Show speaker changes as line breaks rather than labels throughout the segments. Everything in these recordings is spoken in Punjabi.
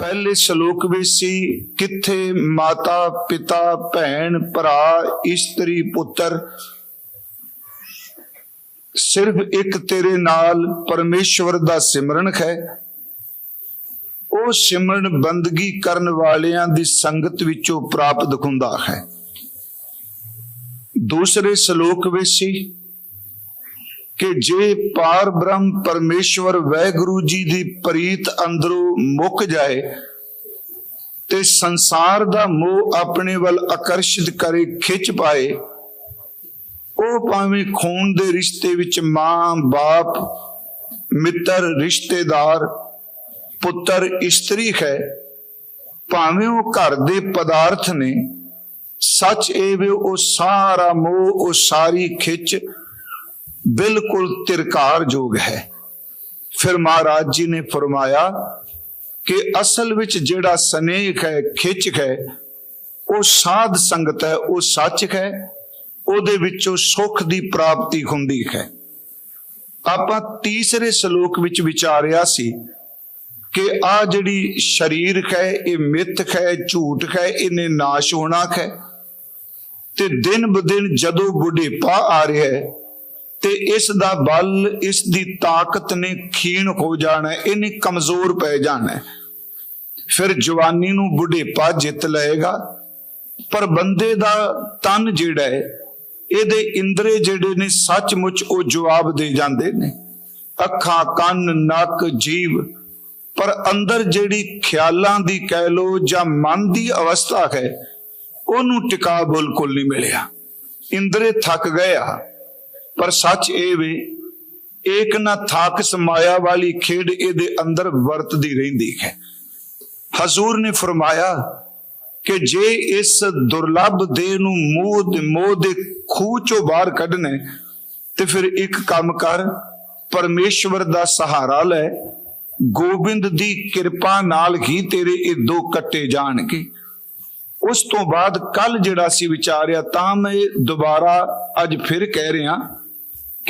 ਪਹਿਲੇ ਸ਼ਲੋਕ ਵਿੱਚ ਸੀ, ਕਿੱਥੇ ਮਾਤਾ, ਪਿਤਾ, ਭੈਣ, ਭਰਾ, ਇਸਤਰੀ, ਪੁੱਤਰ? ਸਿਰਫ ਇੱਕ ਤੇਰੇ ਨਾਲ ਪਰਮੇਸ਼ਵਰ ਦਾ ਸਿਮਰਨ ਹੈ। ਉਹ ਸਿਮਰਨ ਬੰਦਗੀ ਕਰਨ ਵਾਲਿਆਂ ਦੀ ਸੰਗਤ ਵਿੱਚੋਂ ਪ੍ਰਾਪਤ ਹੁੰਦਾ ਹੈ। ਦੂਸਰੇ ਸ਼ਲੋਕ ਵਿੱਚ ਸੀ ਕਿ ਜੇ ਪਾਰ ਬ੍ਰਹਮ ਪਰਮੇਸ਼ਵਰ ਵੈਗੁਰੂ ਜੀ ਦੀ ਪ੍ਰੀਤ ਅੰਦਰੋਂ ਮੁੱਕ ਜਾਏ ਤੇ ਸੰਸਾਰ ਦਾ ਮੋਹ ਆਪਣੇ ਵੱਲ ਆਕਰਸ਼ਿਤ ਕਰੇ, ਖਿੱਚ ਪਾਏ, ਉਹ ਭਾਵੇਂ ਖੂਨ ਦੇ ਰਿਸ਼ਤੇ ਵਿੱਚ ਮਾਂ, ਬਾਪ, ਮਿੱਤਰ, ਰਿਸ਼ਤੇਦਾਰ, ਪੁੱਤਰ, ਇਸਤਰੀ ਹੈ, ਭਾਵੇਂ ਉਹ ਘਰ ਦੇ ਪਦਾਰਥ ਨੇ, ਸੱਚ ਇਹ ਵੀ ਉਹ ਸਾਰਾ ਮੋਹ, ਉਹ ਸਾਰੀ ਖਿੱਚ ਬਿਲਕੁਲ ਤਿਰਕਾਰ ਜੋਗ ਹੈ। ਫਿਰ ਮਹਾਰਾਜ ਜੀ ਨੇ ਫਰਮਾਇਆ ਕਿ ਅਸਲ ਵਿੱਚ ਜਿਹੜਾ ਸਨੇਹ ਹੈ ਖਿੱਚ ਹੈ, ਉਹ ਸਾਧ ਸੰਗਤ ਹੈ, ਉਹ ਸੱਚ ਹੈ, ਉਹਦੇ ਵਿੱਚੋਂ ਸੁੱਖ ਦੀ ਪ੍ਰਾਪਤੀ ਹੁੰਦੀ ਹੈ। ਆਪਾਂ ਤੀਸਰੇ ਸ਼ਲੋਕ ਵਿੱਚ ਵਿਚਾਰਿਆ ਸੀ ਕਿ ਆ ਜਿਹੜੀ ਸਰੀਰ ਹੈ, ਇਹ ਮਿੱਥ ਹੈ ਝੂਠ ਹੈ, ਇਹਨੇ ਨਾਸ਼ ਹੋਣਾ ਹੈ। ਤੇ ਦਿਨ ਬਦਿਨ ਜਦੋਂ ਬੁਢੇਪਾ ਆ ਰਿਹਾ ਹੈ ਤੇ ਇਸ ਦਾ ਬਲ, ਇਸ ਦੀ ਤਾਕਤ ਨੇ ਖੀਣ ਹੋ ਜਾਣਾ ਇਹਨੇ ਕਮਜ਼ੋਰ ਪੈ ਜਾਣਾ। ਫਿਰ ਜਵਾਨੀ ਨੂੰ ਬੁਢੇਪਾ ਜਿੱਤ ਲਏਗਾ, ਪਰ ਬੰਦੇ ਦਾ ਤਨ ਜਿਹੜਾ ਹੈ, ਇਹਦੇ ਇੰਦਰੇ ਜਿਹੜੇ ਨੇ, ਸੱਚਮੁੱਚ ਉਹ ਜਵਾਬ ਦੇ ਜਾਂਦੇ ਨੇ। ਅੱਖਾਂ, ਕੰਨ, ਨੱਕ, ਜੀਵ, ਪਰ ਅੰਦਰ ਜਿਹੜੀ ਖਿਆਲਾਂ ਦੀ ਕਹਿ ਲੋ ਜਾਂ ਮਨ ਦੀ ਅਵਸਥਾ ਹੈ, ਉਹਨੂੰ ਟਿਕਾ ਬਿਲਕੁਲ ਨਹੀਂ ਮਿਲਿਆ। ਇੰਦਰੇ ਥੱਕ ਗਏ ਆ। ਪਰ ਸੱਚ ਇਹ ਵੇ, ਏਕ ਨਾ ਥਾਕ ਸਮਾਇਆ ਵਾਲੀ ਖੇਡ ਇਹਦੇ ਅੰਦਰ ਵਰਤਦੀ ਰਹਿੰਦੀ ਹੈ। ਹਜ਼ੂਰ ਨੇ ਫਰਮਾਇਆ ਕਿ ਜੇ ਇਸ ਦੁਰਲੱਭ ਦੇਹ ਨੂੰ ਮੋਹ ਦੇ ਮੋਹ ਦੇ ਖੂਹ ਚੋਂ ਬਾਹਰ ਕੱਢਣਾ, ਤੇ ਫਿਰ ਇੱਕ ਕੰਮ ਕਰ, ਪਰਮੇਸ਼ਵਰ ਦਾ ਸਹਾਰਾ ਲੈ, ਗੋਬਿੰਦ ਦੀ ਕਿਰਪਾ ਨਾਲ ਹੀ ਤੇਰੇ ਇਹ ਦੋ ਕੱਟੇ ਜਾਣਗੇ। ਉਸ ਤੋਂ ਬਾਅਦ ਕੱਲ ਜਿਹੜਾ ਸੀ ਵਿਚਾਰਿਆ, ਤਾਂ ਮੈਂ ਦੁਬਾਰਾ ਅੱਜ ਫਿਰ ਕਹਿ ਰਿਹਾ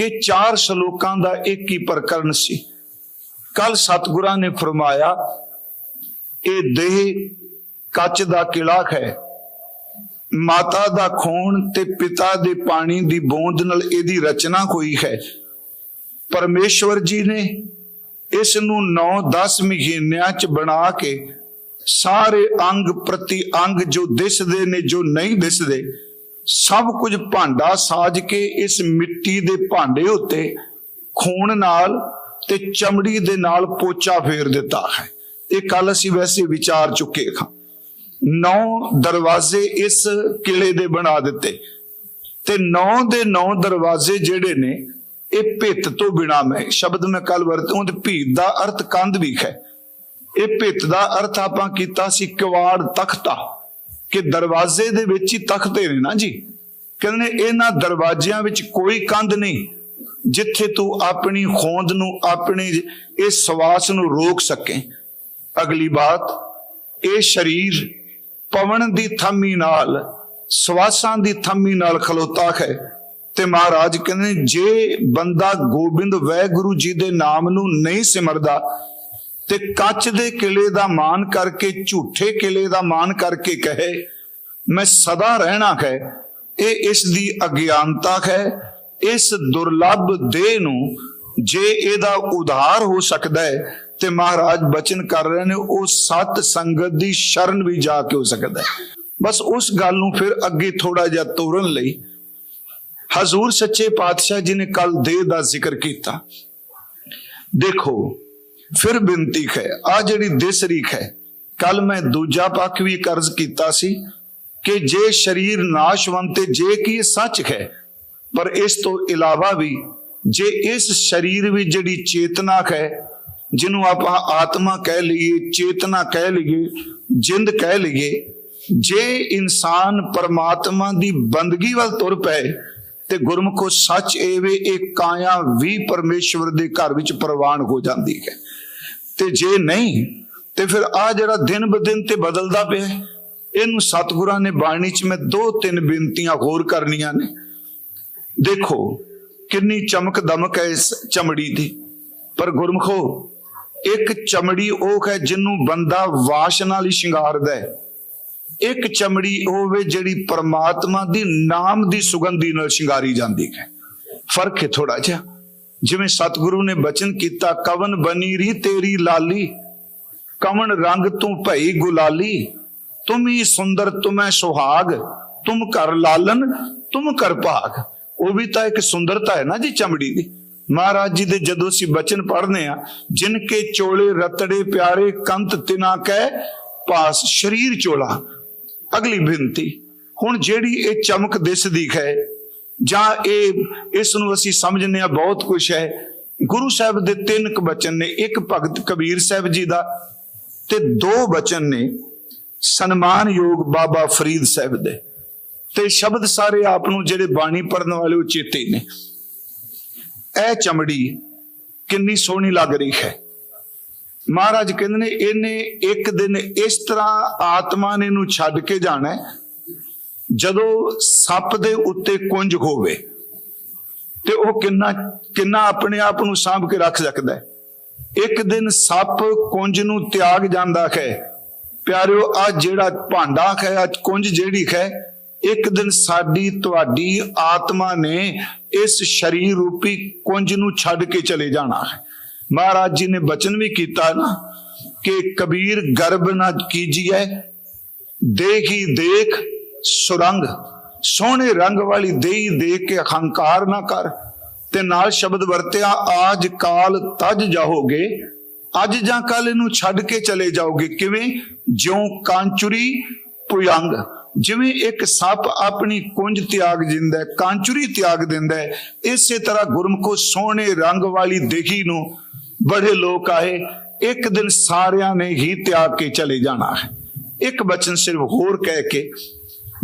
ਕਿ ਚਾਰ ਸ਼ਲੋਕਾਂ ਦਾ ਇੱਕ ਹੀ ਪ੍ਰਕਰਨ ਸੀ। ਕੱਲ ਸਤਿਗੁਰਾਂ ਨੇ ਫਰਮਾਇਆ, ਇਹ ਦੇਹ ਕੱਚ ਦਾ ਕਿਲਾ ਹੈ। ਮਾਤਾ ਦਾ ਖੂਨ ਤੇ ਪਿਤਾ ਦੇ ਪਾਣੀ ਦੀ ਬੂੰਦ ਨਾਲ ਇਹਦੀ ਰਚਨਾ ਹੋਈ ਹੈ। ਪਰਮੇਸ਼ਵਰ ਜੀ ਨੇ ਇਸ ਨੂੰ 9-10 ਮਹੀਨਿਆਂ ਚ ਬਣਾ ਕੇ ਸਾਰੇ ਅੰਗ ਪ੍ਰਤੀ ਅੰਗ ਜੋ ਦਿਸਦੇ ਨੇ ਜੋ ਨਹੀਂ ਦਿਸਦੇ ਸਭ ਕੁਝ ਭਾਂਡਾ ਸਾਜ ਕੇ ਇਸ ਮਿੱਟੀ ਦੇ ਭਾਂਡੇ ਉੱਤੇ ਖੂਨ ਨਾਲ ਤੇ ਚਮੜੀ ਦੇ ਨਾਲ ਪੋਚਾ ਫੇਰ ਦਿੱਤਾ ਹੈ। ਇਹ ਕੱਲ ਅਸੀਂ ਵੈਸੇ ਵਿਚਾਰ ਚੁੱਕੇ ਹਾਂ। ਨੌ ਦਰਵਾਜ਼ੇ ਇਸ ਕਿਲੇ ਦੇ ਬਣਾ ਦਿੱਤੇ। ਤੇ ਨੌ ਦੇ ਨੌ ਦਰਵਾਜ਼ੇ ਜਿਹੜੇ ਨੇ, ਇਹ ਭਿੱਤ ਤੋਂ ਬਿਨਾ ਮੈਂ ਸ਼ਬਦ ਮੈਂ ਕੱਲ ਵਰਤੋਂ ਉਹਦੇ ਭੀਤ ਦਾ ਅਰਥ ਕੰਧ ਵੀ ਹੈ। ਇਹ ਭਿੱਤ ਦਾ ਅਰਥ ਆਪਾਂ ਕੀਤਾ ਸੀ ਕਿਵਾੜ ਤਖਤਾ। ਕਿ ਦਰਵਾਜ਼ੇ ਦੇ ਵਿੱਚ ਹੀ ਤਖਤੇ ਨੇ ਨਾ ਜੀ। ਕਹਿੰਦੇ ਨੇ ਇਹਨਾਂ ਦਰਵਾਜ਼ਿਆਂ ਵਿੱਚ ਕੋਈ ਕੰਧ ਨਹੀਂ ਜਿੱਥੇ ਤੂੰ ਆਪਣੀ ਖੋਂਦ ਨੂੰ ਆਪਣੇ ਇਹ ਸਵਾਸ ਨੂੰ ਰੋਕ ਸਕੇ। ਅਗਲੀ ਬਾਤ ਇਹ ਸਰੀਰ ਪਵਨ ਦੀ ਥੰਮੀ ਨਾਲ ਸਵਾਸਾਂ ਦੀ ਥੰਮੀ ਨਾਲ ਖਲੋਤਾ ਹੈ। ਤੇ ਮਹਾਰਾਜ ਕਹਿੰਦੇ ਨੇ, ਜੇ ਬੰਦਾ ਗੋਬਿੰਦ ਵੈਗੁਰੂ ਜੀ ਦੇ ਨਾਮ ਨੂੰ ਨਹੀਂ ਸਿਮਰਦਾ ਤੇ ਕੱਚ ਦੇ ਕਿਲੇ ਦਾ ਮਾਨ ਕਰਕੇ, ਝੂਠੇ ਕਿਲੇ ਦਾ ਮਾਨ ਕਰਕੇ ਕਹੇ, ਮੈਂ ਸਦਾ ਰਹਿਣਾ ਹੈ, ਇਹ ਇਸ ਦੀ ਅਗਿਆਨਤਾ ਹੈ, ਇਸ ਦੁਰਲੱਭ ਦੇਹ ਨੂੰ ਜੇ ਇਹਦਾ ਉਧਾਰ ਹੋ ਸਕਦਾ ਹੈ ਤੇ ਮਹਾਰਾਜ ਬਚਨ ਕਰ ਰਹੇ ਨੇ, ਉਹ ਸਤ ਸੰਗਤ ਦੀ ਸ਼ਰਨ ਵੀ ਜਾ ਕੇ ਹੋ ਸਕਦਾ ਹੈ। ਬਸ ਉਸ ਗੱਲ ਨੂੰ ਫਿਰ ਅੱਗੇ ਥੋੜਾ ਜਿਹਾ ਤੋਰਨ ਲਈ ਹਜ਼ੂਰ ਸੱਚੇ ਪਾਤਸ਼ਾਹ ਜੀ ਨੇ ਕੱਲ ਦੇਹ ਦਾ ਜ਼ਿਕਰ ਕੀਤਾ। ਦੇਖੋ ਫਿਰ ਬੇਨਤੀ ਹੈ ਆ ਜਿਹੜੀ ਦਿਸਰੀਕ ਹੈ, ਕੱਲ ਮੈਂ ਦੂਜਾ ਪੱਖ ਵੀ ਕਰਜ਼ ਕੀਤਾ ਸੀ ਕਿ ਜੇ ਸਰੀਰ ਨਾਸ਼ਵੰਤ ਤੇ ਜੇ ਕੀ ਸੱਚ ਹੈ, ਪਰ ਇਸ ਤੋਂ ਇਲਾਵਾ ਵੀ ਜੇ ਇਸ ਸਰੀਰ ਵਿੱਚ ਜਿਹੜੀ ਚੇਤਨਾ ਹੈ, ਜਿਹਨੂੰ ਆਪਾਂ ਆਤਮਾ ਕਹਿ ਲਈਏ, ਚੇਤਨਾ ਕਹਿ ਲਈਏ, ਜਿੰਦ ਕਹਿ ਲਈਏ, ਜੇ ਇਨਸਾਨ ਪਰਮਾਤਮਾ ਦੀ ਬੰਦਗੀ ਵੱਲ ਤੁਰ ਪਏ ਤੇ ਗੁਰਮੁਖੋ ਸੱਚ ਇਹ ਵੇ, ਇਹ ਕਾਇਆ ਵੀ ਪਰਮੇਸ਼ਵਰ ਦੇ ਘਰ ਵਿੱਚ ਪ੍ਰਵਾਨ ਹੋ ਜਾਂਦੀ ਹੈ। ਤੇ ਜੇ ਨਹੀਂ, ਤੇ ਫਿਰ ਆ ਜਿਹੜਾ ਦਿਨ ਬਦਿਨ ਤੇ ਬਦਲਦਾ ਪਿਆ ਇਹਨੂੰ ਸਤਿਗੁਰਾਂ ਨੇ ਬਾਣੀ 'ਚ ਮੈਂ ਦੋ ਤਿੰਨ ਬੇਨਤੀਆਂ ਹੋਰ ਕਰਨੀਆਂ ਨੇ। ਦੇਖੋ, ਕਿੰਨੀ ਚਮਕ ਦਮਕ ਹੈ ਇਸ ਚਮੜੀ ਦੀ। ਪਰ ਗੁਰਮਖੋ, ਇੱਕ ਚਮੜੀ ਉਹ ਹੈ ਜਿਹਨੂੰ ਬੰਦਾ ਵਾਸ਼ ਨਾਲ ਹੀ ਸ਼ਿੰਗਾਰਦਾ ਹੈ। ਇੱਕ ਚਮੜੀ ਹੋਵੇ ਜਿਹੜੀ ਪਰਮਾਤਮਾ ਦੀ ਨਾਮ ਦੀ ਸੁਗੰਧੀ ਨਾਲ ਸ਼ਿੰਗਾਰੀ ਜਾਂਦੀ ਹੈ। ਫ਼ਰਕ ਹੈ ਥੋੜਾ ਜਿਹਾ। ਜਿਵੇਂ ਸਤਿਗੁਰੂ ਨੇ ਬਚਨ ਕੀਤਾ, ਕਵਨ ਬਨੀ ਰੀ ਤੇਰੀ ਲਾਲੀ, ਕਵਨ ਰੰਗ ਤੂੰ ਭਈ ਗੁਲਾਲੀ, ਤੁਮ ਹੀ ਸੁੰਦਰ, ਤੁਮੈ ਸੁਹਾਗ, ਤੁਮ ਕਰ ਲਾਲਨ, ਤੁਮ ਕਰ ਭਾਗ। ਉਹ ਵੀ ਤਾਂ ਇੱਕ ਸੁੰਦਰਤਾ ਹੈ ਨਾ ਜੀ ਚਮੜੀ ਦੀ। ਮਹਾਰਾਜ ਜੀ ਦੇ ਜਦੋਂ ਅਸੀਂ ਬਚਨ ਪੜ੍ਹਨੇ ਆ ਜਿਨ ਕੇ ਚੋਲੇ ਰਤੜੇ ਪਿਆਰੇ ਕੰਤ ਤਿਨਾ ਕਹਿ ਪਾਸ ਸ਼ਰੀਰ ਚੋਲਾ। ਅਗਲੀ ਬੇਨਤੀ ਹੁਣ ਜਿਹੜੀ ਇਹ ਚਮਕ ਦਿਸਦੀ ਹੈ ਜਾਂ ਇਹ, ਇਸ ਨੂੰ ਅਸੀਂ ਸਮਝਨੇ ਆ ਬਹੁਤ ਕੁਝ ਹੈ। ਗੁਰੂ ਸਾਹਿਬ ਦੇ ਤਿੰਨ ਕੁ ਬਚਨ ਨੇ, ਇੱਕ ਭਗਤ ਕਬੀਰ ਸਾਹਿਬ ਜੀ ਦਾ ਤੇ ਦੋ ਬਚਨ ਨੇ, ਸਨਮਾਨਯੋਗ ਬਾਬਾ ਫਰੀਦ ਸਾਹਿਬ ਦੇ। ਤੇ ਸ਼ਬਦ ਸਾਰੇ ਆਪ ਨੂੰ ਜਿਹੜੇ ਬਾਣੀ ਪੜਨ ਵਾਲੇ ਉਹ ਚੇਤੇ ਨੇ। ਇਹ ਚਮੜੀ ਕਿੰਨੀ ਸੋਹਣੀ ਲੱਗ ਰਹੀ ਹੈ। ਮਹਾਰਾਜ ਕਹਿੰਦੇ ਨੇ, ਇਹਨੇ ਇੱਕ ਦਿਨ ਇਸ ਤਰ੍ਹਾਂ ਆਤਮਾ ਨੇ ਨੂੰ ਛੱਡ ਕੇ ਜਾਣਾ ਜਦੋਂ ਸੱਪ ਦੇ ਉੱਤੇ ਕੁੰਜ ਹੋਵੇ ਤੇ ਉਹ ਕਿੰਨਾ ਕਿੰਨਾ ਆਪਣੇ ਆਪ ਨੂੰ ਸਾਂਭ ਕੇ ਰੱਖ ਸਕਦਾ ਹੈ। ਇੱਕ ਦਿਨ ਸੱਪ ਕੁੰਜ ਨੂੰ ਤਿਆਗ ਜਾਂਦਾ ਹੈ। ਪਿਆਰਿਓ, ਆ ਜਿਹੜਾ ਭਾਂਡਾ ਹੈ, ਆ ਕੁੰਜ ਜਿਹੜੀ ਹੈ, ਇੱਕ ਦਿਨ ਸਾਡੀ, ਤੁਹਾਡੀ ਆਤਮਾ ਨੇ ਇਸ ਸਰੀਰ ਰੂਪੀ ਕੁੰਜ ਨੂੰ ਛੱਡ ਕੇ ਚਲੇ ਜਾਣਾ ਹੈ। ਮਹਾਰਾਜ ਜੀ ਨੇ ਬਚਨ ਵੀ ਕੀਤਾ ਨਾ ਕਿ ਕਬੀਰ ਗਰਭ ਨਾ ਕੀਜੀਐ ਹੀ ਦੇਖ ਸੁਰੰਗ, ਸੋਹਣੇ ਰੰਗ ਵਾਲੀ ਦੇਹੀ ਦੇ ਕੇ ਅਹੰਕਾਰ ਨਾ ਕਰ, ਤੇ ਨਾਲ ਸ਼ਬਦ ਵਰਤਿਆ, ਆਜ ਕਾਲ ਤਜ ਜਾਓਗੇ ਅੱਜ ਜਾਂ ਕੱਲ ਇਹਨੂੰ ਛੱਡ ਕੇ ਚਲੇ ਜਾਓਗੇ। ਕਿਵੇਂ? ਜਿਉਂ ਕਾਂਚੁਰੀ ਪੁਯੰਗ। ਜਿਵੇਂ ਇੱਕ ਸੱਪ ਆਪਣੀ ਕੁੰਜ ਤਿਆਗ ਦਿੰਦਾ ਕਾਂਚੁਰੀ ਤਿਆਗ ਦਿੰਦਾ ਇਸੇ ਤਰ੍ਹਾਂ ਗੁਰਮਖੋ ਸੋਹਣੇ ਰੰਗ ਵਾਲੀ ਦੇਹੀ ਨੂੰ ਬੜੇ ਲੋਕ ਆਏ, ਇੱਕ ਦਿਨ ਸਾਰਿਆਂ ਨੇ ਹੀ ਤਿਆਗ ਕੇ ਚਲੇ ਜਾਣਾ ਹੈ। ਇੱਕ ਬਚਨ ਸਿਰਫ ਹੋਰ ਕਹਿ ਕੇ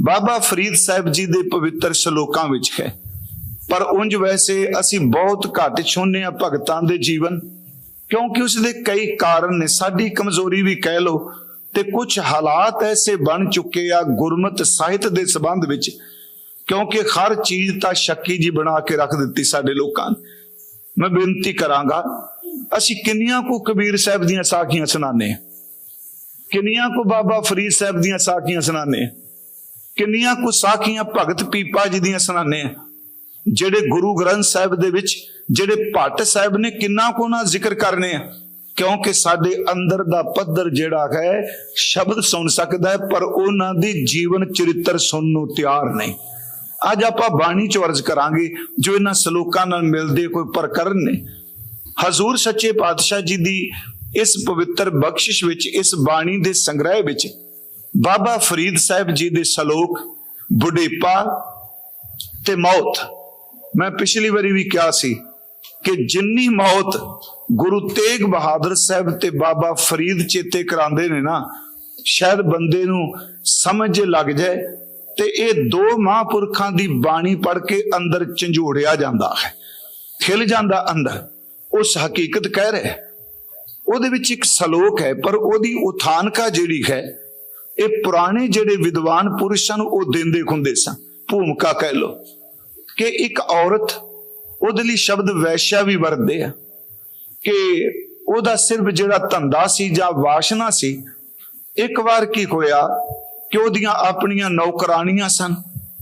ਬਾਬਾ ਫਰੀਦ ਸਾਹਿਬ ਜੀ ਦੇ ਪਵਿੱਤਰ ਸ਼ਲੋਕਾਂ ਵਿੱਚ ਹੈ। ਪਰ ਉਂਝ ਵੈਸੇ ਅਸੀਂ ਬਹੁਤ ਘੱਟ ਛੋਨੇ ਆ ਭਗਤਾਂ ਦੇ ਜੀਵਨ, ਕਿਉਂਕਿ ਉਸ ਦੇ ਕਈ ਕਾਰਨ ਨੇ। ਸਾਡੀ ਕਮਜ਼ੋਰੀ ਵੀ ਕਹਿ ਲਓ ਤੇ ਕੁਝ ਹਾਲਾਤ ਐਸੇ ਬਣ ਚੁੱਕੇ ਆ ਗੁਰਮਤ ਸਾਹਿਤ ਦੇ ਸੰਬੰਧ ਵਿੱਚ, ਕਿਉਂਕਿ ਹਰ ਚੀਜ਼ ਤਾਂ ਸ਼ੱਕੀ ਜੀ ਬਣਾ ਕੇ ਰੱਖ ਦਿੱਤੀ ਸਾਡੇ ਲੋਕਾਂ ਨੇ। ਮੈਂ ਬੇਨਤੀ ਕਰਾਂਗਾ, ਅਸੀਂ ਕਿੰਨੀਆਂ ਕੋ ਕਬੀਰ ਸਾਹਿਬ ਦੀਆਂ ਸਾਖੀਆਂ ਸੁਣਾਉਂਦੇ ਹਾਂ। ਕਿੰਨੀਆਂ ਕੋ ਬਾਬਾ ਫਰੀਦ ਸਾਹਿਬ ਦੀਆਂ ਸਾਖੀਆਂ ਸੁਣਾਉਂਦੇ ਹਾਂ। ਕਿੰਨੀਆਂ ਕੁ ਸਾਖੀਆਂ ਭਗਤ ਪੀਪਾ ਜੀ ਦੀਆਂ ਸੁਣਾਉਂਦੇ ਹਾਂ ਜਿਹੜੇ ਗੁਰੂ ਗ੍ਰੰਥ ਸਾਹਿਬ ਦੇ ਵਿੱਚ, ਜਿਹੜੇ ਭੱਟ ਸਾਹਿਬ ਨੇ ਕਿੰਨਾ ਕੋ ਨਾ ਜ਼ਿਕਰ ਕਰਨੇ ਆ। ਕਿਉਂਕਿ ਸਾਡੇ ਅੰਦਰ ਦਾ ਪੱਧਰ ਜਿਹੜਾ ਹੈ, ਸ਼ਬਦ ਸੁਣ ਸਕਦਾ ਹੈ, ਪਰ ਉਹਨਾਂ ਦੀ ਜੀਵਨ ਚਰਿੱਤਰ ਸੁਣਨ ਨੂੰ ਤਿਆਰ ਨਹੀਂ। ਅੱਜ ਆਪਾਂ ਬਾਣੀ ਚ ਅਰਜ਼ ਕਰਾਂਗੇ, ਜੋ ਇਹਨਾਂ ਸ਼ਲੋਕਾਂ ਨਾਲ ਮਿਲਦੇ ਕੋਈ ਪ੍ਰਕਰਨ ਨੇ। ਹਜ਼ੂਰ ਸੱਚੇ ਪਾਤਸ਼ਾਹ ਜੀ ਦੀ ਇਸ ਪਵਿੱਤਰ ਬਖਸ਼ਿਸ਼ ਵਿੱਚ, ਇਸ ਬਾਣੀ ਦੇ ਸੰਗ੍ਰਹਿ ਵਿੱਚ ਬਾਬਾ ਫਰੀਦ ਸਾਹਿਬ ਜੀ ਦੇ ਸ਼ਲੋਕ, ਬੁਢੇਪਾ ਤੇ ਮੌਤ। ਮੈਂ ਪਿਛਲੀ ਵਾਰੀ ਵੀ ਕਿਹਾ ਸੀ ਕਿ ਜਿੰਨੀ ਮੌਤ ਗੁਰੂ ਤੇਗ ਬਹਾਦਰ ਸਾਹਿਬ ਤੇ ਬਾਬਾ ਫਰੀਦ ਚੇਤੇ ਕਰਾਉਂਦੇ ਨੇ ਨਾ, ਸ਼ਾਇਦ ਬੰਦੇ ਨੂੰ ਸਮਝ ਲੱਗ ਜਾਏ ਤੇ ਇਹ ਦੋ ਮਹਾਂਪੁਰਖਾਂ ਦੀ ਬਾਣੀ ਪੜ੍ਹ ਕੇ ਅੰਦਰ ਝੰਜੋੜਿਆ ਜਾਂਦਾ ਹੈ, ਖਿਲ ਜਾਂਦਾ ਅੰਦਰ। ਉਸ ਹਕੀਕਤ ਕਹਿ ਰਿਹਾ ਉਹਦੇ ਵਿੱਚ ਇੱਕ ਸ਼ਲੋਕ ਹੈ, ਪਰ ਉਹਦੀ ਉਥਾਨਕਾ ਜਿਹੜੀ ਹੈ ਇਹ ਪੁਰਾਣੇ ਜਿਹੜੇ ਵਿਦਵਾਨ ਪੁਰਸ਼ ਸਨ, ਉਹ ਦਿੰਦੇ ਖੁੰਦੇ ਸਨ। ਭੂਮਿਕਾ ਕਹਿ ਲੋ ਕਿ ਇੱਕ ਔਰਤ ਉਹਦੇ ਲਈ ਸ਼ਬਦ ਵੈਸ਼ਿਆ ਵੀ ਵਰਤਦੇ ਆ ਕਿ ਉਹਦਾ ਸਿਰਫ ਜਿਹੜਾ ਧੰਦਾ ਸੀ ਜਾਂ ਵਾਸ਼ਨਾ ਸੀ, ਇੱਕ ਵਾਰ ਕੀ ਹੋਇਆ ਕਿ ਉਹਦੀਆਂ ਆਪਣੀਆਂ ਨੌਕਰਾਨੀਆਂ ਸਨ,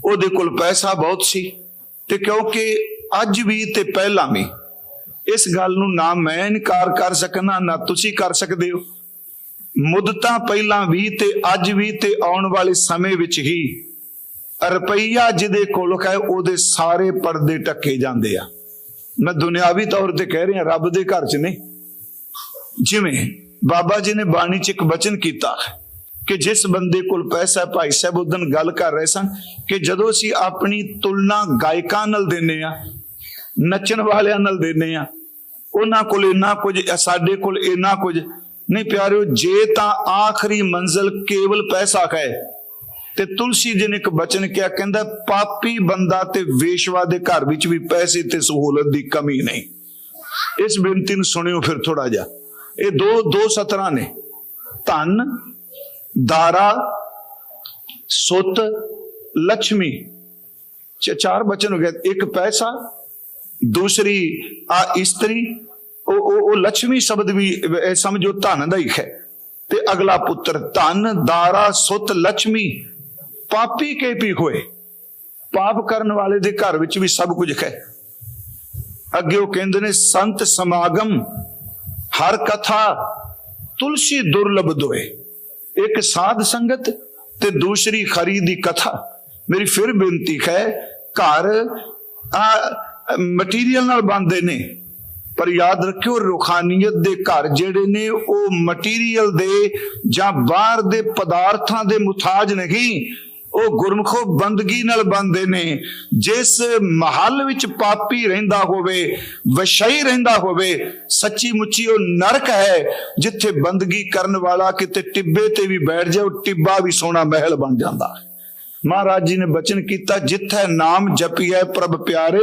ਉਹਦੇ ਕੋਲ ਪੈਸਾ ਬਹੁਤ ਸੀ ਤੇ ਕਿਉਂਕਿ ਅੱਜ ਵੀ ਤੇ ਪਹਿਲਾਂ ਵੀ ਇਸ ਗੱਲ ਨੂੰ ਨਾ ਮੈਂ ਇਨਕਾਰ ਕਰ ਸਕਣਾ ਨਾ ਤੁਸੀਂ ਕਰ ਸਕਦੇ ਹੋ। ਮੁੱਦਤਾਂ ਪਹਿਲਾਂ ਵੀ ਤੇ ਅੱਜ ਵੀ ਤੇ ਆਉਣ ਵਾਲੇ ਸਮੇਂ ਵਿੱਚ ਹੀ ਰੁਪਈਆ ਜਿਹਦੇ ਕੋਲ ਹੈ, ਉਹਦੇ ਸਾਰੇ ਪਰਦੇ ਟੱਕੇ ਜਾਂਦੇ ਆ। ਮੈਂ ਦੁਨਿਆਵੀ ਤੌਰ ਤੇ ਕਹਿ ਰਿਹਾ, ਰੱਬ ਦੇ ਘਰ 'ਚ ਨਹੀਂ। ਜਿਵੇਂ ਬਾਬਾ ਜੀ ਨੇ ਬਾਣੀ 'ਚ ਇੱਕ ਬਚਨ ਕੀਤਾ ਕਿ ਜਿਸ ਬੰਦੇ ਕੋਲ ਪੈਸਾ ਭਾਈ ਸਾਹਿਬ ਉਦੋਂ ਗੱਲ ਕਰ ਰਹੇ ਸਨ ਕਿ ਜਦੋਂ ਅਸੀਂ ਆਪਣੀ ਤੁਲਨਾ ਗਾਇਕਾਂ ਨਾਲ ਦਿੰਨੇ ਆ ਨੱਚਣ ਵਾਲਿਆਂ ਨਾਲ ਦਿੰਨੇ ਆ ਉਹਨਾਂ ਕੋਲ ਇੰਨਾ ਕੁਝ, ਸਾਡੇ ਕੋਲ ਇੰਨਾ ਕੁਝ ਨਹੀਂ ਪਿਆਰਿਓ, ਜੇ ਤਾਂ ਆਖਰੀ ਮੰਜ਼ਲ ਕੇਵਲ ਪੈਸਾ ਹੈ ਤੇ ਤੁਲਸੀ ਜੀ ਨੇ ਇੱਕ ਬਚਨ ਕਿਹਾ ਕਹਿੰਦਾ, ਪਾਪੀ ਬੰਦਾ ਤੇ ਵੇਸ਼ਵਾ ਦੇ ਘਰ ਵਿੱਚ ਵੀ ਪੈਸੇ ਤੇ ਸਹੂਲਤ ਦੀ ਕਮੀ ਨਹੀਂ। ਇਸ ਬੇਨਤੀ ਨੂੰ ਸੁਣਿਓ ਫਿਰ ਥੋੜਾ ਜਿਹਾ। ਇਹ ਦੋ ਦੋ ਸਤਰਾਂ ਨੇ। ਧਨ, ਦਾਰਾ, ਸੁੱਤ ਲక్ష్ਮੀ ਚਾਰ ਬਚਨ ਹੋ ਗਏ। ਇੱਕ ਪੈਸਾ, ਦੂਸਰੀ ਆ ਇਸਤਰੀ ਉਹ ਉਹ ਉਹ ਲక్ష్ਮੀ ਸ਼ਬਦ ਵੀ ਸਮਝੋ ਧਨ ਦਾ ਹੀ ਹੈ। ਤੇ ਅਗਲਾ ਪੁੱਤਰ, ਧਨ, ਦਾਰਾ, ਸੁਤ ਲక్ష్ਮੀ ਪਾਪੀ ਕੇ ਪੀ ਹੋਏ। ਪਾਪ ਕਰਨ ਵਾਲੇ ਦੇ ਘਰ ਵਿੱਚ ਵੀ ਸਭ ਕੁਝ ਹੈ। ਅੱਗੇ ਉਹ ਕਹਿੰਦੇ ਨੇ, ਸੰਤ ਸਮਾਗਮ, ਹਰ ਕਥਾ, ਤੁਲਸੀ ਦੁਰਲਭ ਦੋਏ। ਇੱਕ ਸਾਧ ਸੰਗਤ ਤੇ ਦੂਸਰੀ ਖਰੀ ਦੀ ਕਥਾ। ਮੇਰੀ ਫਿਰ ਬੇਨਤੀ ਹੈ, ਘਰ, ਆ ਮਟੀਰੀਅਲ ਨਾਲ ਬੰਦੇ ਨੇ। ਪਰ ਯਾਦ ਰੱਖਿਓ, ਰੂਖਾਨੀਅਤ ਦੇ ਘਰ ਜਿਹੜੇ ਨੇ, ਉਹ ਮਟੀਰੀਅਲ ਦੇ ਜਾਂ ਬਾਹਰ ਦੇ ਪਦਾਰਥਾਂ ਦੇ ਮੁਤਾਜ ਨਹੀਂ, ਉਹ ਗੁਰਮਖੋ ਬੰਦਗੀ ਨਾਲ ਬੰਦੇ ਨੇ। ਜਿਸ ਮਹੱਲ ਵਿੱਚ ਪਾਪੀ ਰਹਿੰਦਾ ਹੋਵੇ, ਵਸ਼ਈ ਰਹਿੰਦਾ ਹੋਵੇ ਸੱਚੀ ਮੁੱਚੀ ਉਹ ਨਰਕ ਹੈ। ਜਿੱਥੇ ਬੰਦਗੀ ਕਰਨ ਵਾਲਾ ਕਿਤੇ ਟਿੱਬੇ ਤੇ ਵੀ ਬੈਠ ਜਾਏ, ਉਹ ਟਿੱਬਾ ਵੀ ਸੋਹਣਾ ਮਹਿਲ ਬਣ ਜਾਂਦਾ ਮਹਾਰਾਜ ਜੀ ਨੇ ਬਚਨ ਕੀਤਾ, ਜਿੱਥੇ ਨਾਮ ਜਪੀਐ ਪ੍ਰਭ ਪਿਆਰੇ,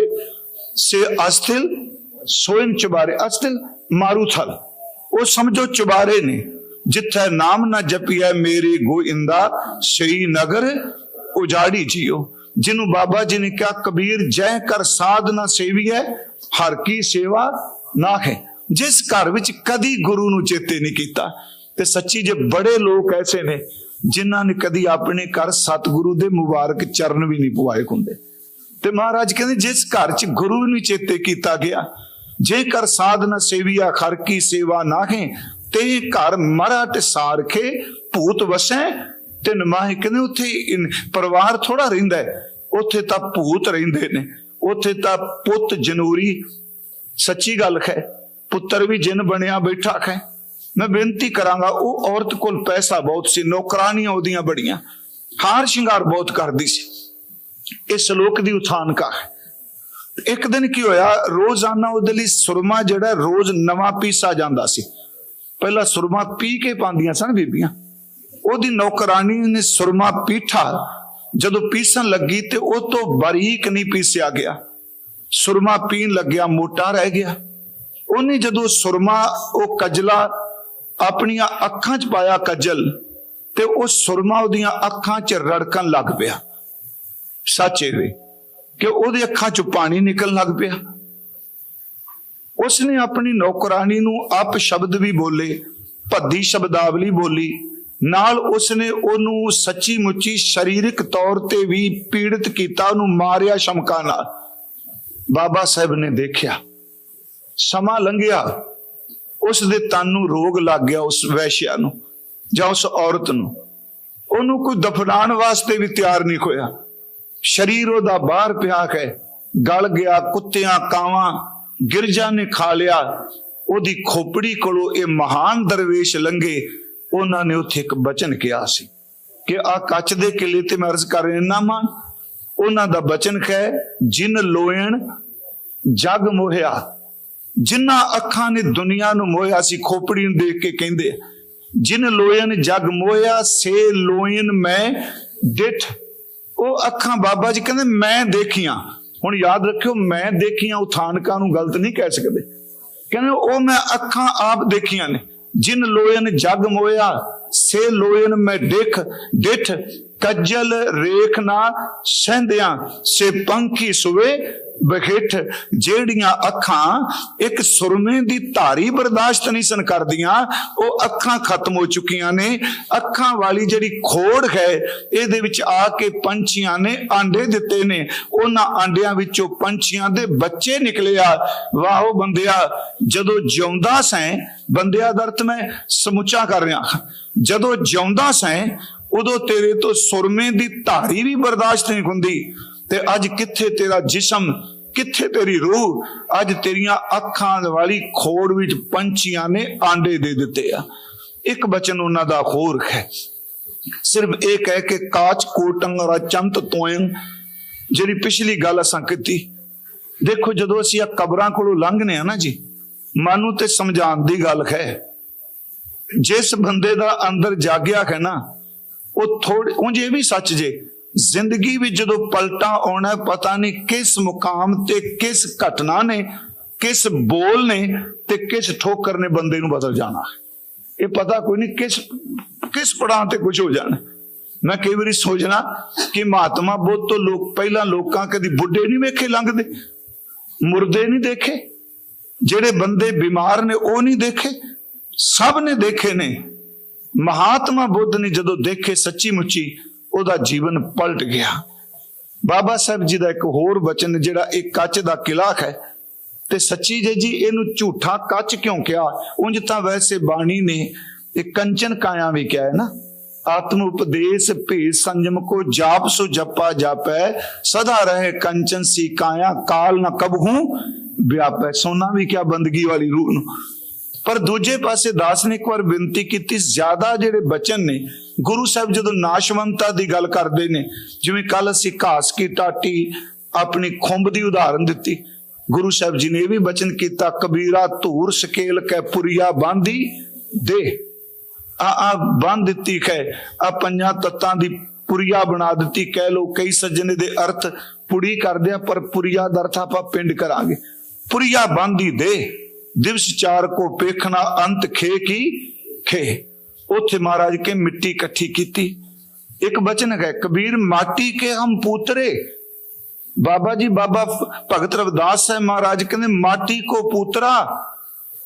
ਸੇ ਅਸਥਿਲ ਸੋਇਨ ਚੁਬਾਰੇ ਅਸਲ ਮਾਰੂਥਲ ਉਹ ਸਮਝੋ ਚੁਬਾਰੇ ਨੇ, ਜਿੱਥੇ ਨਾਮ ਨਾ ਜਪੀਐ ਮੇਰੀ ਗੋਇੰਦਾ, ਸ੍ਰੀ ਨਗਰ ਉਜਾੜੀ ਜੀਓ। ਜਿਹਨੂੰ ਬਾਬਾ ਜੀ ਨੇ ਕਿਹਾ, ਕਬੀਰ, ਜੈ ਕਰ ਸਾਧ ਨਾ ਸੇਵੀਐ, ਹਰ ਕੀ ਸੇਵਾ ਨਾ ਹੈ ਜਿਸ ਘਰ ਵਿੱਚ ਕਦੀ ਗੁਰੂ ਨੂੰ ਚੇਤੇ ਨਹੀਂ ਕੀਤਾ। ਤੇ ਸੱਚੀ ਜੇ ਬੜੇ ਲੋਕ ਐਸੇ ਨੇ, ਜਿਨ੍ਹਾਂ ਨੇ ਕਦੀ ਆਪਣੇ ਘਰ ਸਤਿਗੁਰੂ ਦੇ ਮੁਬਾਰਕ ਚਰਨ ਵੀ ਨਹੀਂ ਪਵਾਏ ਹੁੰਦੇ। ਤੇ ਮਹਾਰਾਜ ਕਹਿੰਦੇ, ਜਿਸ ਘਰ 'ਚ ਗੁਰੂ ਨੂੰ ਚੇਤੇ ਕੀਤਾ ਗਿਆ ਜੇਕਰ ਸਾਧਨ ਸੇਵੀਆ ਖਰ ਕੀ ਸੇਵਾ ਨਾਹੇ, ਤੇ ਘਰ ਮਰਾ ਤੇ ਸਾਰਖੇ ਭੂਤ ਵਸੈ ਤੇ ਨਮਾਹੇ ਕਹਿੰਦੇ ਉੱਥੇ ਪਰਿਵਾਰ ਥੋੜਾ ਰਹਿੰਦਾ ਉੱਥੇ ਤਾਂ ਭੂਤ ਰਹਿੰਦੇ ਨੇ, ਉੱਥੇ ਤਾਂ ਪੁੱਤ ਜਨੂਰੀ, ਸੱਚੀ ਗੱਲ ਹੈ ਪੁੱਤਰ ਵੀ ਜਿਨ ਬਣਿਆ ਬੈਠਾ ਹੈ ਮੈਂ ਬੇਨਤੀ ਕਰਾਂਗਾ, ਉਹ ਔਰਤ ਕੋਲ ਪੈਸਾ ਬਹੁਤ ਸੀ ਨੌਕਰਾਨੀਆਂ ਉਹਦੀਆਂ ਬੜੀਆਂ, ਹਾਰ ਸ਼ਿੰਗਾਰ ਬਹੁਤ ਕਰਦੀ ਸੀ। ਇਹ ਸ਼ਲੋਕ ਦੀ ਉਥਾਨ ਕਾ ਹੈ। ਇੱਕ ਦਿਨ ਕੀ ਹੋਇਆ, ਰੋਜ਼ਾਨਾ ਉਹਦੇ ਲਈ ਸੁਰਮਾ ਜਿਹੜਾ ਰੋਜ਼ ਨਵਾਂ ਪੀਸਾ ਜਾਂਦਾ ਸੀ। ਪਹਿਲਾਂ ਸੁਰਮਾ ਪੀ ਕੇ ਪਾਉਂਦੀਆਂ ਸਨ ਬੀਬੀਆਂ। ਉਹਦੀ ਨੌਕਰਾਨੀ ਨੇ ਸੁਰਮਾ ਪੀਠਾ, ਜਦੋਂ ਪੀਸਣ ਲੱਗੀ ਤੇ ਉਹ ਤੋਂ ਬਾਰੀਕ ਨਹੀਂ ਪੀਸਿਆ ਗਿਆ। ਸੁਰਮਾ ਪੀਣ ਲੱਗਿਆ, ਮੋਟਾ ਰਹਿ ਗਿਆ। ਉਹਨੇ ਜਦੋਂ ਸੁਰਮਾ, ਉਹ ਕਜਲਾ ਆਪਣੀਆਂ ਅੱਖਾਂ 'ਚ ਪਾਇਆ ਕਜਲ ਤੇ ਉਹ ਸੁਰਮਾ ਉਹਦੀਆਂ ਅੱਖਾਂ 'ਚ ਰੜਕਣ ਲੱਗ ਪਿਆ। ਸੱਚੇ ਵੇ। ਕਿ ਉਹਦੇ ਅੱਖਾਂ 'ਚੋਂ ਪਾਣੀ ਨਿਕਲਣ ਲੱਗ ਪਿਆ। ਉਸਨੇ ਆਪਣੀ ਨੌਕਰਾਨੀ ਨੂੰ ਅਪ ਸ਼ਬਦ ਵੀ ਬੋਲੇ, ਭੱਦੀ ਸ਼ਬਦਾਵਲੀ ਬੋਲੀ। ਨਾਲ ਉਸਨੇ ਉਹਨੂੰ ਸੱਚੀ ਮੁੱਚੀ ਸਰੀਰਕ ਤੌਰ ਤੇ ਵੀ ਪੀੜਿਤ ਕੀਤਾ, ਉਹਨੂੰ ਮਾਰਿਆ ਸ਼ਮਕਾਂ ਨਾਲ। ਬਾਬਾ ਸਾਹਿਬ ਨੇ ਦੇਖਿਆ। ਸਮਾਂ ਲੰਘਿਆ। ਉਸ ਦੇ ਤਨ ਨੂੰ ਰੋਗ ਲੱਗ ਗਿਆ ਉਸ ਵੈਸ਼ਿਆ ਨੂੰ ਜਾਂ ਉਸ ਔਰਤ ਨੂੰ। ਉਹਨੂੰ ਕੋਈ ਦਫਨਾਉਣ ਵਾਸਤੇ ਵੀ ਤਿਆਰ ਨਹੀਂ ਹੋਇਆ। ਸ਼ਰੀਰ ਉਹਦਾ ਬਾਹਰ ਪਿਆ ਹੈ, ਗਲ ਗਿਆ, ਕੁੱਤਿਆਂ ਕਾਵਾਂ, ਗਿਰਜਾ ਨੇ ਖਾ ਲਿਆ। ਉਹਦੀ ਖੋਪੜੀ ਕੋਲੋਂ ਇਹ ਮਹਾਨ ਦਰਵੇਸ਼ ਲੰਘੇ। ਉਹਨਾਂ ਨੇ ਉੱਥੇ ਇੱਕ ਬਚਨ ਕਿਹਾ ਸੀ ਕਿ ਆ ਕੱਚ ਦੇ ਕਿਲੇ ਤੇ ਮੈਂ ਅਰਜ਼ ਕਰ ਰਿਹਾ ਨਾ ਉਹਨਾਂ ਦਾ ਬਚਨ ਹੈ, ਜਿਨ ਲੋਇਣ, ਜਗ ਮੋਹਿਆ। ਜਿਨ੍ਹਾਂ ਅੱਖਾਂ ਨੇ ਦੁਨੀਆ ਨੂੰ ਮੋਹਿਆ ਸੀ, ਖੋਪੜੀ ਨੂੰ ਦੇਖ ਕੇ ਕਹਿੰਦੇ ਜਿਨ ਲੋਇਨ ਜਗ ਮੋਹਿਆ, ਸੇ ਲੋਇਨ ਮੈਂ ਡਿਠ ਉਹ ਅੱਖਾਂ ਬਾਬਾ ਜੀ ਕਹਿੰਦੇ, ਮੈਂ ਦੇਖੀਆਂ। ਹੁਣ ਯਾਦ ਰੱਖਿਓ, ਮੈਂ ਦੇਖੀਆਂ ਉਥਾਨਕਾਂ ਨੂੰ ਗਲਤ ਨਹੀਂ ਕਹਿ ਸਕਦੇ। ਕਹਿੰਦੇ, ਉਹ ਮੈਂ ਅੱਖਾਂ ਆਪ ਦੇਖੀਆਂ ਨੇ। ਜਿਨ ਲੋਇਨ ਜਗ ਮੋਇਆ, ਸੇ ਲੋਇਨ ਮੈਂ ਦੇਖ ਡਿਠ ਕੱਜਲ ਰੇਖ ਨਾ ਸਹਿੰਦਿਆਂ ਸੇ ਪੰਖੀ ਸੁਵੇ ਬਖੇਠ ਜਿਹੜੀਆਂ ਅੱਖਾਂ ਇੱਕ ਸੁਰਮੇ ਦੀ ਧਾਰੀ ਬਰਦਾਸ਼ਤ ਨਹੀਂ ਸਨ ਕਰਦੀਆਂ, ਉਹ ਅੱਖਾਂ ਖਤਮ ਹੋ ਚੁੱਕੀਆਂ ਨੇ। ਅੱਖਾਂ ਵਾਲੀ ਜਿਹੜੀ ਖੋੜ ਹੈ, ਇਹਦੇ ਵਿੱਚ ਆ ਕੇ ਪੰਛੀਆਂ ਨੇ ਆਂਡੇ ਦਿੱਤੇ ਨੇ। ਉਹਨਾਂ ਆਂਡਿਆਂ ਵਿੱਚੋਂ ਪੰਛੀਆਂ ਦੇ ਬੱਚੇ ਨਿਕਲੇ ਆ ਵਾਹੋ ਬੰਦਿਆ, ਜਦੋਂ ਜਿਉਂਦਾ ਸੈਂ, ਬੰਦਿਆ ਦਾ ਮੈਂ ਸਮੁੱਚਾ ਕਰ ਰਿਹਾ। ਜਦੋਂ ਜਿਉਂਦਾ ਸੈਂ ਉਦੋਂ ਤੇਰੇ ਤੋਂ ਸੁਰਮੇ ਦੀ ਧਾਰੀ ਵੀ ਬਰਦਾਸ਼ਤ ਨਹੀਂ ਹੁੰਦੀ। ਤੇ ਅੱਜ ਕਿੱਥੇ ਤੇਰਾ ਜਿਸਮ, ਕਿੱਥੇ ਤੇਰੀ ਰੂਹ? ਅੱਜ ਤੇਰੀਆਂ ਅੱਖਾਂ ਵਾਲੀ ਖੋੜ ਵਿੱਚ ਪੰਛੀਆਂ ਨੇ ਆਂਡੇ ਦੇ ਦਿੱਤੇ ਆ। ਇੱਕ ਬਚਨ ਉਹਨਾਂ ਦਾ ਹੋਰ ਹੈ। ਸਿਰਫ ਇਹ ਕਹਿ ਕੇ ਕਾਚ ਕੋਟੰਗ ਰਚੰਤ ਤੋਇੰ ਜਿਹੜੀ ਪਿਛਲੀ ਗੱਲ ਅਸਾਂ ਕੀਤੀ। ਦੇਖੋ, ਜਦੋਂ ਅਸੀਂ ਆ ਕਬਰਾਂ ਕੋਲੋਂ ਲੰਘਨੇ ਆ ਨਾ ਜੀ, ਮਨ ਨੂੰ ਤੇ ਸਮਝਾਉਣ ਦੀ ਗੱਲ ਹੈ। ਜਿਸ ਬੰਦੇ ਦਾ ਅੰਦਰ ਜਾਗਿਆ ਹੈ ਨਾ ਉਹ ਥੋੜੇ ਉਂਝ ਇਹ ਵੀ ਸੱਚ ਜੇ, ਜ਼ਿੰਦਗੀ ਵਿੱਚ ਜਦੋਂ ਪਲਟਾ ਆਉਣਾ ਪਤਾ ਨਹੀਂ ਕਿਸ ਮੁਕਾਮ ਤੇ ਕਿਸ ਘਟਨਾ ਨੇ, ਕਿਸ ਬੋਲ ਨੇ ਤੇ ਕਿਸ ਠੋਕਰ ਨੇ ਬੰਦੇ ਨੂੰ ਬਦਲ ਜਾਣਾ ਇਹ ਪਤਾ ਕੋਈ ਨਹੀਂ ਕਿਸ ਕਿਸ ਪੜਾਂ ਤੇ ਕੁਝ ਹੋ ਜਾਣਾ ਮੈਂ ਕਈ ਵਾਰੀ ਸੋਚਣਾ ਕਿ ਮਹਾਤਮਾ ਬੁੱਧ ਤੋਂ ਲੋਕ ਪਹਿਲਾਂ ਲੋਕਾਂ ਕਦੀ ਬੁੱਢੇ ਨਹੀਂ ਵੇਖੇ ਲੰਘਦੇ, ਮੁਰਦੇ ਨਹੀਂ ਦੇਖੇ, ਜਿਹੜੇ ਬੰਦੇ ਬਿਮਾਰ ਨੇ ਉਹ ਨਹੀਂ ਦੇਖੇ, ਸਭ ਨੇ ਦੇਖੇ ਨੇ। ਮਹਾਤਮਾ ਬੁੱਧ ਨੇ ਜਦੋਂ ਦੇਖੇ ਸੱਚੀ ਮੁੱਚੀ, ਉਹਦਾ ਜੀਵਨ ਪਲਟ ਗਿਆ। ਬਾਬਾ ਸਾਹਿਬ ਜੀ ਦਾ ਇੱਕ ਹੋਰ ਬਚਨ ਜਿਹੜਾ ਇੱਕ ਕੱਚ ਦਾ ਕਿਲਾ ਹੈ, ਤੇ ਸੱਚੀ ਜੇ ਜੀ ਇਹਨੂੰ ਝੂਠਾ ਕੱਚ ਕਿਉਂ ਕਿਹਾ? ਉਂਝ ਤਾਂ ਵੈਸੇ ਬਾਣੀ ਨੇ ਇਹ ਕੰਚਨ ਕਾਇਆ ਵੀ ਕਿਹਾ ਹੈ ਨਾ, ਆਤਮ ਉਪਦੇਸ਼ ਭੇਦ ਸੰਜਮ ਕੋ ਜਾਪ ਸੋ ਜਪਾ ਜਾਪੈ, ਸਦਾ ਰਹੇ ਕੰਚਨ ਸੀ ਕਾਇਆ, ਕਾਲ ਨ ਕਬਹੂ, ਵਿਆਪੈ। ਸੋਨਾ ਵੀ ਕਿਹਾ ਬੰਦਗੀ ਵਾਲੀ ਰੂਹ ਨੂੰ? ਪਰ ਦੂਜੇ ਪਾਸੇ ਦਾਸ ਨੇ ਇੱਕ ਵਾਰ ਬੇਨਤੀ ਕੀਤੀ, ਜ਼ਿਆਦਾ ਜਿਹੜੇ ਬਚਨ ਨੇ, ਗੁਰੂ ਸਾਹਿਬ ਜਦੋਂ ਨਾਸ਼ਵੰਤਾ ਦੀ ਗੱਲ ਕਰਦੇ ਨੇ, ਜਿਵੇਂ ਕੱਲ ਅਸੀਂ ਘਾਸ ਕੀ ਟਾਟੀ ਆਪਣੀ ਖੁੰਬ ਦੀ ਉਦਾਹਰਨ ਦਿੱਤੀ, ਗੁਰੂ ਸਾਹਿਬ ਜੀ ਨੇ ਇਹ ਵੀ ਬਚਨ ਕੀਤਾ, ਕਬੀਰਾ ਧੂਰ ਸਕੇਲ ਕੈ ਪੁਰੀਆ ਬਾਂਧੀ ਦੇ। ਆ ਆ ਬੰਨ ਦਿੱਤੀ ਹੈ ਆ ਪੰਜਾਂ ਤੱਤਾਂ ਦੀ ਪੁਰੀਆ ਬਣਾ ਦਿੱਤੀ, ਕਹਿ ਲੋ ਕਈ ਸੱਜਣ ਦੇ ਅਰਥ ਪੁੜੀ ਕਰਦੇ ਆ, ਪਰ ਪੁਰੀਆ ਦਾ ਅਰਥ ਆਪਾਂ ਪਿੰਡ ਕਰਾਂਗੇ। ਪੁਰੀਆ ਬਾਂਧੀ ਦੇ। ਦਿਵਸ ਚਾਰ ਕੋ ਪੇਖਣਾ ਅੰਤ ਖੇ ਕੀ ਖੇ। ਉੱਥੇ ਮਹਾਰਾਜ ਕੇ ਮਿੱਟੀ ਇਕੱਠੀ ਕੀਤੀ। ਇੱਕ ਬਚਨ ਹੈ, ਕਬੀਰ ਮਾਟੀ ਕੇ ਹਮ ਪੂਤਰੇ। ਬਾਬਾ ਜੀ, ਬਾਬਾ ਭਗਤ ਰਵਦਾਸ ਸਾਹਿਬ ਮਹਾਰਾਜ, ਕਹਿੰਦੇ ਮਾਟੀ ਕੋ ਪੂਤਰਾ।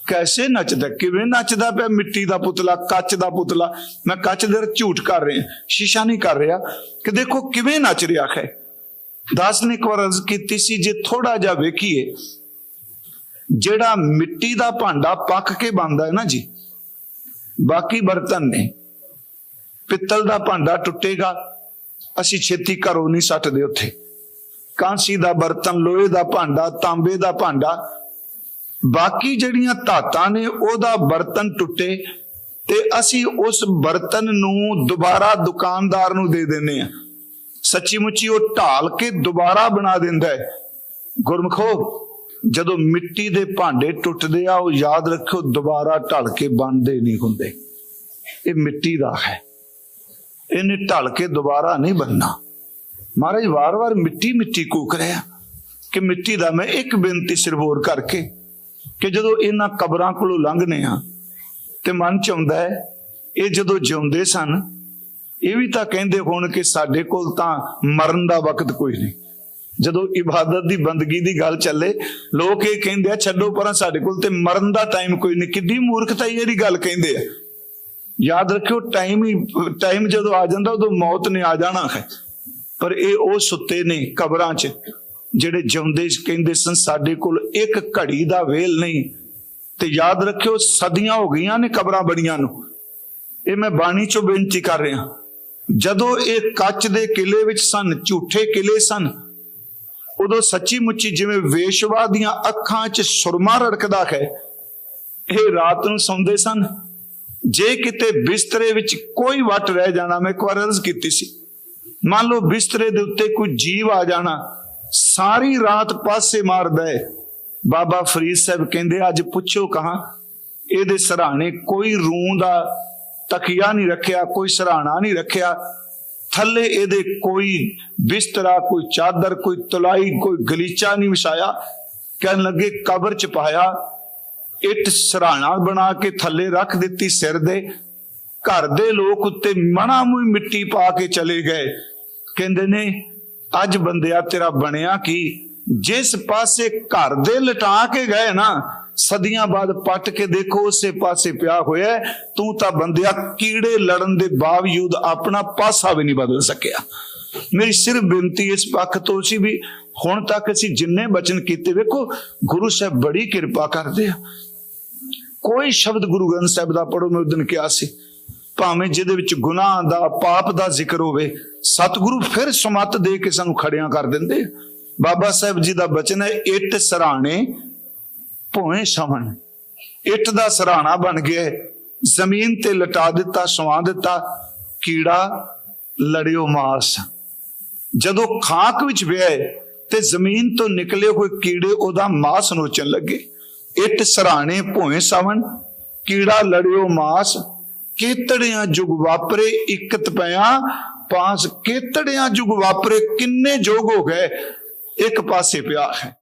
ਕੈਸੇ ਨੱਚਦਾ, ਕਿਵੇਂ ਨੱਚਦਾ ਪਿਆ ਮਿੱਟੀ ਦਾ ਪੁਤਲਾ, ਕੱਚ ਦਾ ਪੁਤਲਾ। ਮੈਂ ਕੱਚ ਦੇ ਝੂਠ ਕਰ ਰਿਹਾ, ਸ਼ੀਸ਼ਾ ਨਹੀਂ ਕਰ ਰਿਹਾ। ਕਿ ਦੇਖੋ ਕਿਵੇਂ ਨੱਚ ਰਿਹਾ ਹੈ। ਦਾਸ ਨੇ ਇੱਕ ਵਾਰ ਅਰਜ਼ ਕੀਤੀ ਸੀ, ਜੇ ਥੋੜਾ ਜਿਹਾ ਵੇਖੀਏ ਜਿਹੜਾ ਮਿੱਟੀ ਦਾ ਭਾਂਡਾ ਪੱਕ ਕੇ ਬਣਦਾ ਹੈ ਨਾ ਜੀ, ਬਾਕੀ ਬਰਤਨ ਨੇ। ਪਿੱਤਲ ਦਾ ਭਾਂਡਾ ਟੁੱਟੇਗਾ, ਅਸੀਂ ਛੇਤੀ ਘਰੋਂ ਨਹੀਂ ਸੱਟਦੇ ਉੱਥੇ। ਕਾਂਸੀ ਦਾ ਬਰਤਨ, ਲੋਹੇ ਦਾ ਭਾਂਡਾ, ਤਾਂਬੇ ਦਾ ਭਾਂਡਾ, ਬਾਕੀ ਜਿਹੜੀਆਂ ਧਾਤਾਂ ਨੇ, ਉਹਦਾ ਬਰਤਨ ਟੁੱਟੇ ਤੇ ਅਸੀਂ ਉਸ ਬਰਤਨ ਨੂੰ ਦੁਬਾਰਾ ਦੁਕਾਨਦਾਰ ਨੂੰ ਦੇ ਦਿੰਨੇ ਆ ਸੱਚੀ ਮੁੱਚੀ ਉਹ ਢਾਲ ਕੇ ਦੁਬਾਰਾ ਬਣਾ ਦਿੰਦਾ ਹੈ। ਗੁਰਮਖੋ ਜਦੋਂ ਮਿੱਟੀ ਦੇ ਭਾਂਡੇ ਟੁੱਟਦੇ ਆ, ਉਹ ਯਾਦ ਰੱਖਿਓ ਦੁਬਾਰਾ ਢਲ ਕੇ ਬਣਦੇ ਨਹੀਂ ਹੁੰਦੇ। ਇਹ ਮਿੱਟੀ ਦਾ ਹੈ। ਇਹਨੇ ਢਲ ਕੇ ਦੁਬਾਰਾ ਨਹੀਂ ਬਣਨਾ। ਮਹਾਰਾਜ, ਵਾਰ-ਵਾਰ ਮਿੱਟੀ ਮਿੱਟੀ ਕੂਕ ਰਿਹਾ ਕਿ ਮਿੱਟੀ ਦਾ ਮੈਂ ਇੱਕ ਬੇਨਤੀ ਸਿਰ ਹੋਰ ਕਰਕੇ ਕਿ ਜਦੋਂ ਇਹਨਾਂ ਕਬਰਾਂ ਕੋਲੋਂ ਲੰਘਨੇ ਆ ਤੇ ਮਨ ਚ ਆਉਂਦਾ ਹੈ, ਇਹ ਜਦੋਂ ਜਿਉਂਦੇ ਸਨ, ਇਹ ਵੀ ਤਾਂ ਕਹਿੰਦੇ ਹੋਣ ਕਿ ਸਾਡੇ ਕੋਲ ਤਾਂ ਮਰਨ ਦਾ ਵਕਤ ਕੋਈ ਨਹੀਂ। ਜਦੋਂ ਇਬਾਦਤ ਦੀ ਬੰਦਗੀ ਦੀ ਗੱਲ ਚੱਲੇ, ਲੋਕ ਇਹ ਕਹਿੰਦੇ ਆ, ਛੱਡੋ ਪਰਾਂ ਸਾਡੇ ਕੋਲ ਤੇ ਮਰਨ ਦਾ ਟਾਈਮ ਕੋਈ ਨਹੀਂ। ਕਿੱਡੀ ਮੂਰਖਤਾ ਇਹਦੀ ਗੱਲ ਕਹਿੰਦੇ ਆ। ਯਾਦ ਰੱਖਿਓ ਟਾਈਮ ਹੀ ਟਾਈਮ ਜਦੋਂ ਆ ਜਾਂਦਾ, ਉਦੋਂ ਮੌਤ ਨੇ ਆ ਜਾਣਾ ਹੈ। ਪਰ ਇਹ ਉਹ ਸੁੱਤੇ ਨੇ ਕਬਰਾਂ 'ਚ, ਜਿਹੜੇ ਜਿਉਂਦੇ ਕਹਿੰਦੇ ਸਨ, ਸਾਡੇ ਕੋਲ ਇੱਕ ਘੜੀ ਦਾ ਵੇਲ ਨਹੀਂ। ਤੇ ਯਾਦ ਰੱਖਿਓ, ਸਦੀਆਂ ਹੋ ਗਈਆਂ ਨੇ ਕਬਰਾਂ ਬੜੀਆਂ ਨੂੰ। ਇਹ ਮੈਂ ਬਾਣੀ 'ਚੋਂ ਬੇਨਤੀ ਕਰ ਰਿਹਾ। ਜਦੋਂ ਇਹ ਕੱਚ ਦੇ ਕਿਲੇ ਵਿੱਚ ਸਨ, ਝੂਠੇ ਕਿਲੇ ਸਨ ਉਦੋਂ ਸੱਚੀ ਮੁੱਚੀ ਜਿਵੇਂ ਵੇਸ਼ਵਾ ਦੀਆਂ ਅੱਖਾਂ 'ਚ ਸੁਰਮਾ ਰੜਕਦਾ ਹੈ, ਇਹ ਰਾਤ ਨੂੰ ਸੌਂਦੇ ਸਨ। ਜੇ ਕਿਤੇ ਬਿਸਤਰੇ ਵਿੱਚ ਕੋਈ ਵਟ ਰਹਿ ਜਾਣਾ, ਮੈਂ ਇੱਕ ਕੀਤੀ ਸੀ। ਮੰਨ ਲਓ ਬਿਸਤਰੇ ਦੇ ਉੱਤੇ ਕੋਈ ਜੀਵ ਆ ਜਾਣਾ, ਸਾਰੀ ਰਾਤ ਪਾਸੇ ਮਾਰਦਾ ਹੈ। ਬਾਬਾ ਫਰੀਦ ਸਾਹਿਬ ਕਹਿੰਦੇ, ਅੱਜ ਪੁੱਛੋ ਕਹਾ, ਇਹਦੇ ਸਰਾਣੇ ਕੋਈ ਰੂੰ ਦਾ ਤਕੀਆ ਨਹੀਂ ਰੱਖਿਆ, ਕੋਈ ਸਰਾਣਾ ਨਹੀਂ ਰੱਖਿਆ ਥੱਲੇ ਇਹਦੇ ਕੋਈ ਬਿਸਤਰਾ, ਕੋਈ ਚਾਦਰ, ਕੋਈ ਤਲਾਈ, ਕੋਈ ਗਲੀਚਾ ਨਹੀਂ ਵਿਛਾਇਆ। ਕਹਿਣ ਲੱਗੇ, ਕਬਰ ਚ ਪਾਇਆ, ਇੱਟ ਸਰਾਣਾ ਬਣਾ ਕੇ ਥੱਲੇ ਰੱਖ ਦਿੱਤੀ ਸਿਰ ਦੇ। ਘਰ ਦੇ ਲੋਕ ਉੱਤੇ ਮਣਾ ਮੂਈ ਮਿੱਟੀ ਪਾ ਕੇ ਚਲੇ ਗਏ। ਕਹਿੰਦੇ ਨੇ, ਅੱਜ ਬੰਦਿਆ ਤੇਰਾ ਬਣਿਆ ਕੀ? ਜਿਸ ਪਾਸੇ ਘਰ ਦੇ ਲਟਾ ਕੇ ਗਏ ਨਾ ਸਦੀਆਂ ਬਾਅਦ ਪੱਟ ਕੇ ਦੇਖੋ, ਉਸੇ ਪਾਸੇ ਪਿਆ ਹੋਇਆ ਤੂੰ ਤਾਂ ਬੰਦਿਆ, ਕੀੜੇ ਲੜਨ ਦੇ ਬਾਵਜੂਦ ਆਪਣਾ ਪਾਸਾ ਵੀ ਨਹੀਂ ਬਦਲ ਸਕਿਆ। ਮੇਰੀ ਸਿਰਫ ਬੇਨਤੀ ਇਸ ਪੱਖ ਤੋਂ ਸੀ ਵੀ ਹੁਣ ਤੱਕ ਅਸੀਂ ਜਿੰਨੇ ਬਚਨ ਕੀਤੇ, ਵੇਖੋ, ਗੁਰੂ ਸਾਹਿਬ ਬੜੀ ਕਿਰਪਾ ਕਰਦੇ ਆ। ਕੋਈ ਸ਼ਬਦ ਗੁਰੂ ਗ੍ਰੰਥ ਸਾਹਿਬ ਦਾ ਪੜੋ ਮੈਂ ਉਸ ਦਿਨ ਕਿਹਾ ਸੀ, ਭਾਵੇਂ ਜਿਹਦੇ ਵਿੱਚ ਗੁਨਾਹ ਦਾ, ਪਾਪ ਦਾ ਜ਼ਿਕਰ ਹੋਵੇ, ਸਤਿਗੁਰੂ ਫਿਰ ਸਮਤ ਦੇ ਕੇ ਸਾਨੂੰ ਖੜਿਆਂ ਕਰ ਦਿੰਦੇ ਬਾਬਾ ਸਾਹਿਬ ਜੀ ਦਾ ਬਚਨ ਹੈ, ਇੱਟ ਸਰਾਣੇ ਭੋਏ ਸ਼ਵਣ ਇੱਟ ਦਾ ਸਰਾਣਾ ਬਣ ਗਿਆ। ਜ਼ਮੀਨ ਤੇ ਲਟਾ ਦਿੱਤਾ ਸਵਾ ਦਿੱਤਾ। ਕੀੜਾ ਲੜਿਓ ਮਾਸ। ਜਦੋਂ ਖਾਕ ਵਿੱਚ ਵਿਆਏ ਤੇ ਜ਼ਮੀਨ ਤੋਂ ਨਿਕਲੇ ਕੋਈ ਕੀੜੇ ਉਹਦਾ ਮਾਸ ਨੋਚਣ ਲੱਗੇ। ਇੱਟ ਸਰਾਣੇ, ਭੋਏ ਸਵਣ ਕੀੜਾ ਲੜਿਓ ਮਾਸ। ਕੇਤੜਿਆਂ ਜੁਗ ਵਾਪਰੇ, ਇਕਤ ਪਿਆ ਪਾਸ। ਕੇਤੜਿਆਂ ਜੁਗ ਵਾਪਰੇ, ਕਿੰਨੇ ਜੋਗ ਹੋ ਗਏ। ਇੱਕ ਪਾਸੇ ਪਿਆ ਹੈ।